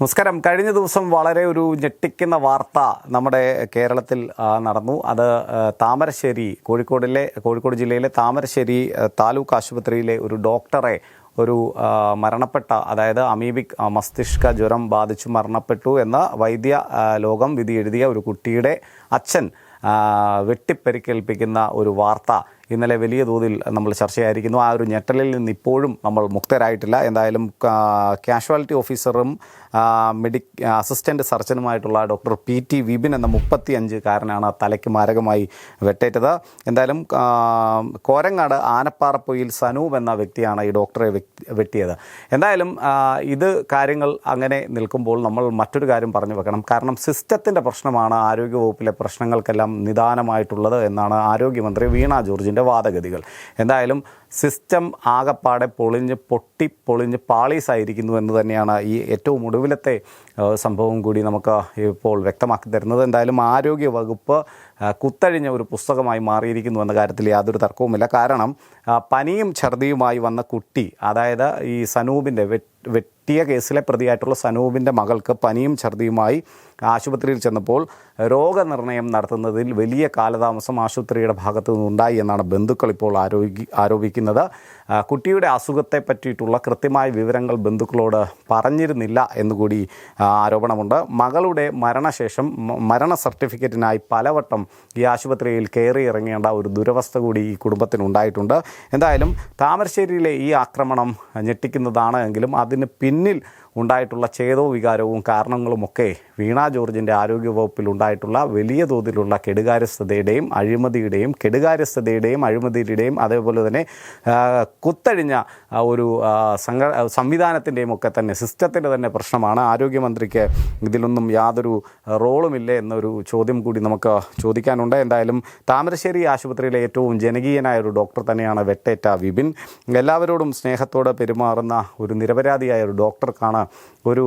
നമസ്കാരം. കഴിഞ്ഞ ദിവസം വളരെ ഒരു ഞെട്ടിക്കുന്ന വാർത്ത നമ്മുടെ കേരളത്തിൽ നടന്നു. അത് താമരശ്ശേരി കോഴിക്കോടിലെ കോഴിക്കോട് ജില്ലയിലെ താമരശ്ശേരി താലൂക്ക് ആശുപത്രിയിലെ ഒരു ഡോക്ടറെ ഒരു മരണപ്പെട്ട അതായത് അമീബിക് മസ്തിഷ്ക ജ്വരം ബാധിച്ചു മരണപ്പെട്ടു എന്ന വൈദ്യ ലോകം വിധി എഴുതിയ ഒരു കുട്ടിയുടെ അച്ഛൻ വെട്ടിപ്പരിക്കേൽപ്പിക്കുന്ന ഒരു വാർത്ത ഇന്നലെ വലിയ തോതിൽ നമ്മൾ ചർച്ചയായിരിക്കുന്നു. ആ ഒരു ഞെട്ടലിൽ നിന്ന് ഇപ്പോഴും നമ്മൾ മുക്തരായിട്ടില്ല. എന്തായാലും കാഷ്വാലിറ്റി ഓഫീസറും മെഡി അസിസ്റ്റന്റ് സർജനുമായിട്ടുള്ള ഡോക്ടർ പി ടി വിപിൻ എന്ന മുപ്പത്തി അഞ്ചുകാരനാണ് തലയ്ക്ക് മാരകമായി വെട്ടേറ്റത്. എന്തായാലും കോരങ്ങാട് ആനപ്പാറപ്പൊയിൽ സനൂപ് എന്ന വ്യക്തിയാണ് ഈ ഡോക്ടറെ വെട്ടിയത്. എന്തായാലും ഇത് കാര്യങ്ങൾ അങ്ങനെ നിൽക്കുമ്പോൾ നമ്മൾ മറ്റൊരു കാര്യം പറഞ്ഞു വെക്കണം. കാരണം സിസ്റ്റത്തിന്റെ പ്രശ്നമാണ് ആരോഗ്യവകുപ്പിലെ പ്രശ്നങ്ങൾക്കെല്ലാം നിദാനമായിട്ടുള്ളത് എന്നാണ് ആരോഗ്യമന്ത്രി വീണ ജോർജിന്റെ വാദഗതികൾ. എന്തായാലും സിസ്റ്റം ആകപ്പാടെ പൊളിഞ്ഞ് പൊട്ടി പൊളിഞ്ഞ് പാളീസായിരിക്കുന്നു എന്ന് തന്നെയാണ് ഈ ഏറ്റവും ഒടുവിലത്തെ സംഭവം കൂടി നമുക്ക് ഇപ്പോൾ വ്യക്തമാക്കി തരുന്നത്. എന്തായാലും ആരോഗ്യ വകുപ്പ് കുത്തഴിഞ്ഞ ഒരു പുസ്തകമായി മാറിയിരിക്കുന്നു എന്ന കാര്യത്തിൽ യാതൊരു തർക്കവുമില്ല. കാരണം പനിയും ഛർദിയുമായി വന്ന കുട്ടി അതായത് ഈ സനൂപിന്റെ വെട്ടിയ കേസിലെ പ്രതിയായിട്ടുള്ള സനൂപിന്റെ മകൾക്ക് പനിയും ഛർദിയുമായി ആശുപത്രിയിൽ ചെന്നപ്പോൾ രോഗനിർണയം നടത്തുന്നതിൽ വലിയ കാലതാമസം ആശുപത്രിയുടെ ഭാഗത്തു നിന്നുണ്ടായി എന്നാണ് ബന്ധുക്കൾ ഇപ്പോൾ ആരോഗ്യ ആരോപിക്കുന്നത്. കുട്ടിയുടെ അസുഖത്തെ പറ്റിയിട്ടുള്ള കൃത്യമായ വിവരങ്ങൾ ബന്ധുക്കളോട് പറഞ്ഞിരുന്നില്ല എന്നുകൂടി ആരോപണമുണ്ട്. മകളുടെ മരണശേഷം മരണ സർട്ടിഫിക്കറ്റിനായി പലവട്ടം ഈ ആശുപത്രിയിൽ കയറി ഇറങ്ങേണ്ട ഒരു ദുരവസ്ഥ കൂടി ഈ കുടുംബത്തിനുണ്ടായിട്ടുണ്ട്. എന്തായാലും താമരശ്ശേരിയിലെ ഈ ആക്രമണം ഞെട്ടിക്കുന്നതാണ് എങ്കിലും അതിന് പിന്നിൽ ഉണ്ടായിട്ടുള്ള ചേതോ വികാരവും കാരണങ്ങളുമൊക്കെ വീണ ജോർജിന്റെ ആരോഗ്യവകുപ്പിൽ ഉണ്ടായിട്ടുള്ള വലിയ തോതിലുള്ള കെടുകാര്യസ്ഥതയുടെയും അഴിമതിയുടെയും കെടുകാര്യസ്ഥതയുടെയും അഴിമതിയുടെയും അതേപോലെ തന്നെ കുത്തഴിഞ്ഞ ഒരു സംഘ സംവിധാനത്തിന്റെയും ഒക്കെ തന്നെ സിസ്റ്റത്തിന്റെ തന്നെ പ്രശ്നമാണ്. ആരോഗ്യമന്ത്രിക്ക് ഇതിലൊന്നും യാതൊരു റോളുമില്ല എന്നൊരു ചോദ്യം കൂടി നമുക്ക് ചോദിക്കാനുണ്ട്. എന്തായാലും താമരശ്ശേരി ആശുപത്രിയിലെ ഏറ്റവും ജനകീയനായ ഒരു ഡോക്ടർ തന്നെയാണ് വെട്ടേറ്റ വിപിൻ. എല്ലാവരോടും സ്നേഹത്തോടെ പെരുമാറുന്ന ഒരു നിരപരാധിയായ ഒരു ഡോക്ടർക്കാണ് ഒരു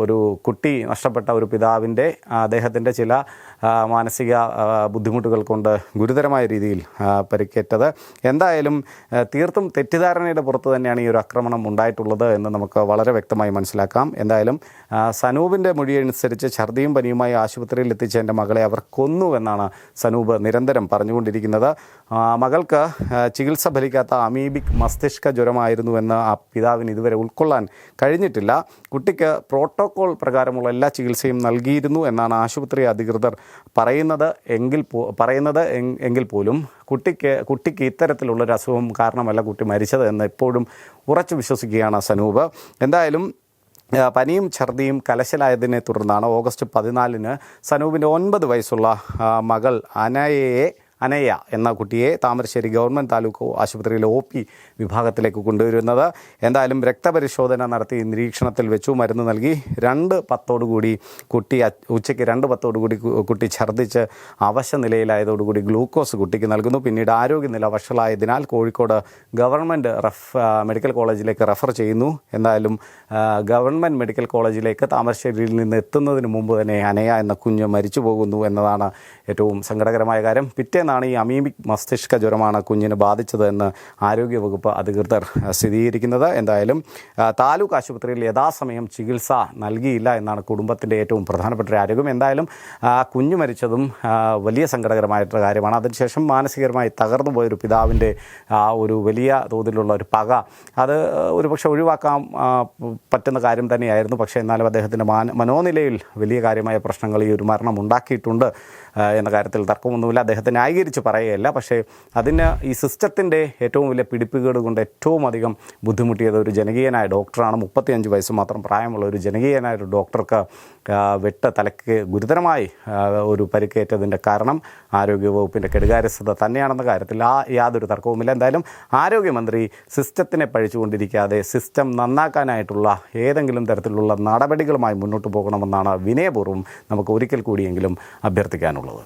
ഒരു കുട്ടി നഷ്ടപ്പെട്ട ഒരു പിതാവിന്റെ അദ്ദേഹത്തിന്റെ ചില മാനസിക ബുദ്ധിമുട്ടുകൾ കൊണ്ട് ഗുരുതരമായ രീതിയിൽ പരിക്കേറ്റത്. എന്തായാലും തീർത്തും തെറ്റിദ്ധാരണയുടെ പുറത്ത് തന്നെയാണ് ഈ ഒരു ആക്രമണം ഉണ്ടായിട്ടുള്ളത് എന്ന് നമുക്ക് വളരെ വ്യക്തമായി മനസ്സിലാക്കാം. എന്തായാലും സനൂപിന്റെ മൊഴി അനുസരിച്ച് ഛർദിയും പനിയുമായി ആശുപത്രിയിൽ എത്തിച്ച എന്റെ മകളെ അവർ കൊന്നു എന്നാണ് സനൂപ് നിരന്തരം പറഞ്ഞുകൊണ്ടിരിക്കുന്നത്. മകൾക്ക് ചികിത്സ ഫലിക്കാത്ത അമീബിക് മസ്തിഷ്ക ജ്വരമായിരുന്നുവെന്ന് ആ പിതാവിന് ഇതുവരെ ഉൾക്കൊള്ളാൻ കഴിഞ്ഞിട്ടില്ല. കുട്ടിക്ക് പ്രോട്ടോകോൾ പ്രകാരമുള്ള എല്ലാ ചികിത്സയും നൽകിയിരുന്നു എന്നാണ് ആശുപത്രി അധികൃതർ പറയുന്നത്. എങ്കിൽ പറയുന്നത് എങ്- എങ്കിൽ പോലും കുട്ടിക്ക് കുട്ടിക്ക് ഇത്തരത്തിലുള്ളൊരു അസുഖം കാരണമല്ല കുട്ടി മരിച്ചത് എന്ന് എപ്പോഴും ഉറച്ചു വിശ്വസിക്കുകയാണ് സനൂപ്. എന്തായാലും പനിയും ഛർദിയും കലശലായതിനെ തുടർന്നാണ് ഓഗസ്റ്റ് പതിനാലിന് സനൂപിന്റെ ഒൻപത് വയസ്സുള്ള മകൾ അനയയെ അനയ എന്ന കുട്ടിയെ താമരശ്ശേരി ഗവൺമെന്റ് താലൂക്ക് ആശുപത്രിയിലെ ഒ പി വിഭാഗത്തിലേക്ക് കൊണ്ടുവരുന്നത്. എന്തായാലും രക്തപരിശോധന നടത്തി നിരീക്ഷണത്തിൽ വെച്ചു. മരുന്ന് നൽകി. രണ്ട് പത്തോടുകൂടി കുട്ടി ഉച്ചയ്ക്ക് രണ്ട് പത്തോടുകൂടി കുട്ടി ഛർദ്ദിച്ച് അവശ നിലയിലായതോടുകൂടി ഗ്ലൂക്കോസ് കുട്ടിക്ക് നൽകുന്നു. പിന്നീട് ആരോഗ്യനില വഷളായതിനാൽ കോഴിക്കോട് ഗവൺമെന്റ് റഫ് മെഡിക്കൽ കോളേജിലേക്ക് റെഫർ ചെയ്യുന്നു. എന്തായാലും ഗവൺമെന്റ് മെഡിക്കൽ കോളേജിലേക്ക് താമരശ്ശേരിയിൽ നിന്ന് എത്തുന്നതിന് മുമ്പ് തന്നെ അനയ എന്ന കുഞ്ഞ് മരിച്ചു പോകുന്നു എന്നതാണ് ഏറ്റവും സങ്കടകരമായ കാര്യം. പിറ്റേന്നാണ് ഈ അമീബിക് മസ്തിഷ്ക ജ്വരമാണ് കുഞ്ഞിന് ബാധിച്ചതെന്ന് ആരോഗ്യവകുപ്പ് അധികൃതർ സ്ഥിരീകരിക്കുന്നത്? എന്തായാലും താലൂക്ക് ആശുപത്രിയിൽ യഥാസമയം ചികിത്സ നൽകിയില്ല എന്നാണ് കുടുംബത്തിന്റെ ഏറ്റവും പ്രധാനപ്പെട്ട ആരോഗ്യം. എന്തായാലും കുഞ്ഞ് മരിച്ചതും വലിയ സങ്കടകരമായിട്ടുള്ള കാര്യമാണ്. അതിനുശേഷം മാനസികമായി തകർന്നു പോയൊരു പിതാവിന്റെ ആ ഒരു വലിയ തോതിലുള്ള ഒരു പക അത് ഒരുപക്ഷെ ഒഴിവാക്കാൻ പറ്റുന്ന കാര്യം തന്നെയായിരുന്നു. പക്ഷേ എന്നാലും അദ്ദേഹത്തിന്റെ മാന മനോനിലയിൽ വലിയ കാര്യമായ പ്രശ്നങ്ങൾ ഈ ഒരു മരണം ഉണ്ടാക്കിയിട്ടുണ്ട് എന്ന കാര്യത്തിൽ തർക്കമൊന്നുമില്ല. അദ്ദേഹത്തെ ന്യായീകരിച്ച് പറയുകയല്ല പക്ഷേ അതിന് ഈ സിസ്റ്റത്തിന്റെ ഏറ്റവും വലിയ പിടിപ്പുകേട് കൊണ്ട് ഏറ്റവും അധികം ബുദ്ധിമുട്ടിയത് ഒരു ജനകീയനായ ഡോക്ടറാണ്. മുപ്പത്തിയഞ്ച് വയസ്സ് മാത്രം പ്രായമുള്ള ഒരു ജനകീയനായ ഒരു ഡോക്ടർക്ക് വെട്ട് തലയ്ക്ക് ഗുരുതരമായി ഒരു പരിക്കേറ്റതിന്റെ കാരണം ആരോഗ്യവകുപ്പിന്റെ കെടുകാര്യസ്ഥത തന്നെയാണെന്ന കാര്യത്തിൽ ആ യാതൊരു തർക്കവുമില്ല. എന്തായാലും ആരോഗ്യമന്ത്രി സിസ്റ്റത്തിനെ പഴിച്ചുകൊണ്ടിരിക്കാതെ സിസ്റ്റം നന്നാക്കാനായിട്ടുള്ള ഏതെങ്കിലും തരത്തിലുള്ള നടപടികളുമായി മുന്നോട്ട് പോകണമെന്നാണ് വിനയപൂർവം നമുക്ക് ഒരിക്കൽ കൂടിയെങ്കിലും അഭ്യർത്ഥിക്കാനുള്ളത്.